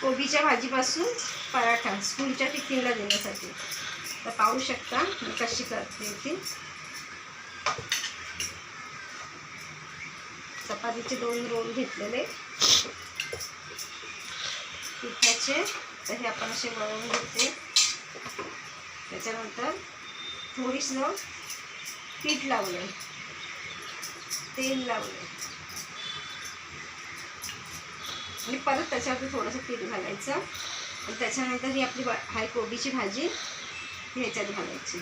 कोबीच्या भाजीपासून पराठा स्कूलच्या टिफिनला देण्यासाठी. तर पाहू शकता मी कशी करते ती. चपातीचे दोन रोल घेतलेले. पिठाचे तर हे आपण असे वळवून घेते. त्याच्यानंतर थोडीसं पीठ लावलं तेल लावलं आणि परत त्याच्यावरती थोडंसं पीठ घालायचं. आणि त्याच्यानंतर ही आपली हाय कोबीची भाजी ही ह्याच्यात घालायची.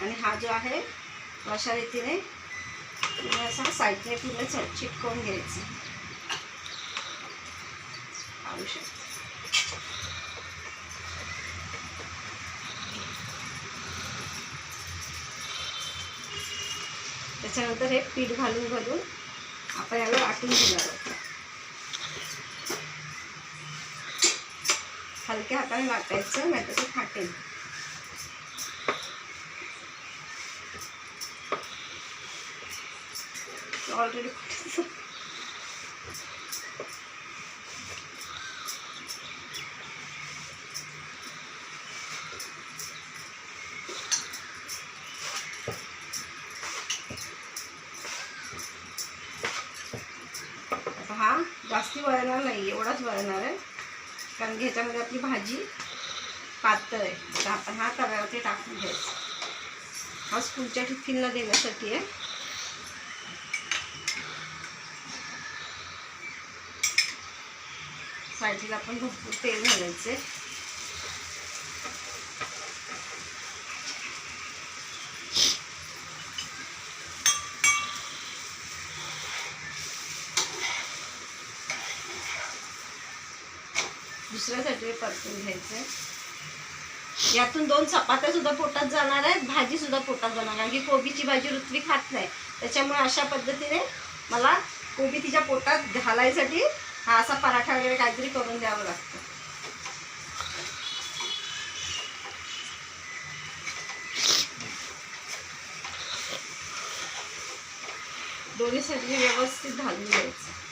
आणि हा जो आहे अशा रीतीने असं असा साईडने पूर्ण चिटकवून घ्यायचं. आवश्यक. त्याच्यानंतर हे पीठ घालून घालून आपण याला वाटून घेणार आहोत हलक्या हाताने वाटायचं नाही तर ते फाटेल ऑलरेडी जास्ती वळणार नाही एवढाच वळणार आहे. कारण की ह्याच्यामध्ये आपली भाजी पातळ आहे. तर आपण हा तव्यावरती टाकून घ्यायचा. हा स्कूलच्या टिफिनला देण्यासाठी आहे. साईडला आपण भरपूर तेल घालायचे दुसऱ्यासाठी परतून घ्यायचे यातून दोन चपात्या सुद्धा पोटात जाणार आहेत भाजी सुद्धा पोटात जाणार कारण की कोबीची भाजी ऋत्वी खात नाही. त्याच्यामुळे अशा पद्धतीने मला कोबी तिच्या पोटात घालायसाठी हा असा पराठा वगैरे काहीतरी करून द्यावं लागतं. दोन्ही सगळी व्यवस्थित घालून घ्यायचं.